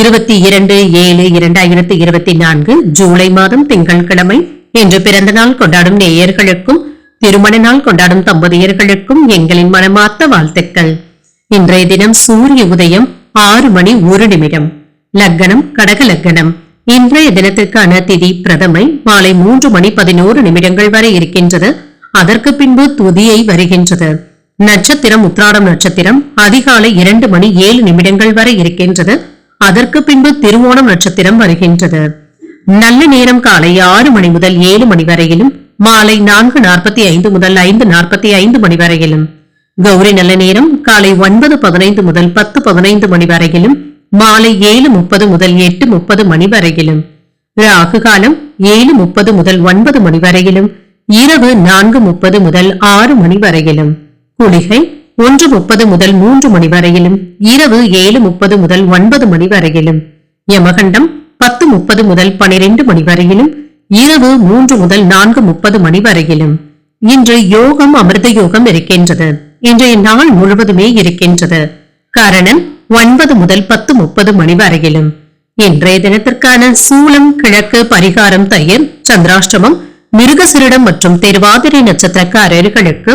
இருபத்தி இரண்டு ஏழு இரண்டாயிரத்தி இருபத்தி நான்கு ஜூலை மாதம் திங்கட்கிழமை. இன்று பிறந்த நாள் கொண்டாடும் நேயர்களுக்கும் திருமண நாள் கொண்டாடும் தம்பதியர்களுக்கும் எங்களின் மனமார்ந்த வாழ்த்துக்கள். இன்றைய தினம் சூரிய உதயம் ஆறு மணி ஒரு நிமிடம். லக்கணம் கடக லக்கணம். இன்றைய தினத்திற்கான திதி பிரதமை மாலை மூன்று மணி பதினோரு நிமிடங்கள் வரை இருக்கின்றது. அதற்கு பின்பு துதியை வருகின்றது. நட்சத்திரம் உத்ராடம் நட்சத்திரம் அதிகாலை இரண்டு மணி ஏழு நிமிடங்கள் வரை இருக்கின்றது. அதற்கு பின்பு திருவோணம் நட்சத்திரம் வருகின்றது. நல்ல நேரம் காலை ஆறு மணி முதல் ஏழு மணி வரையிலும் மாலை நான்கு நாற்பத்தி ஐந்து முதல் ஐந்து நாற்பத்தி ஐந்து மணி வரையிலும். கௌரி நல்ல நேரம் காலை ஒன்பது பதினைந்து முதல் பத்து பதினைந்து மணி வரையிலும் மாலை ஏழு முப்பது முதல் எட்டு முப்பது மணி வரையிலும். ராகு காலம் ஏழு முப்பது முதல் ஒன்பது மணி வரையிலும் இரவு நான்கு முப்பது முதல் ஆறு மணி வரையிலும். குளிகை ஒன்று முப்பது முதல் மூன்று மணி வரையிலும் இரவு ஏழு முப்பது முதல் ஒன்பது மணி வரையிலும் யமகண்டம் பத்து முப்பது முதல் பனிரெண்டு மணி வரையிலும் இரவு மூன்று முதல் நான்கு முப்பது மணி வரையிலும். இன்று யோகம் அமிர்த யோகம் இருக்கின்றது. இன்றைய நாள் முழுவதுமே இருக்கின்றது. காரணம் ஒன்பது முதல் பத்து முப்பது மணி வரையிலும். இன்றைய தினத்திற்கான சூலம் கிழக்கு பரிகாரம் தயிர் சந்திராஷ்டமம் மிருகசிரிடம் மற்றும் திருவாதிரை நட்சத்திரக்காரர்களுக்கு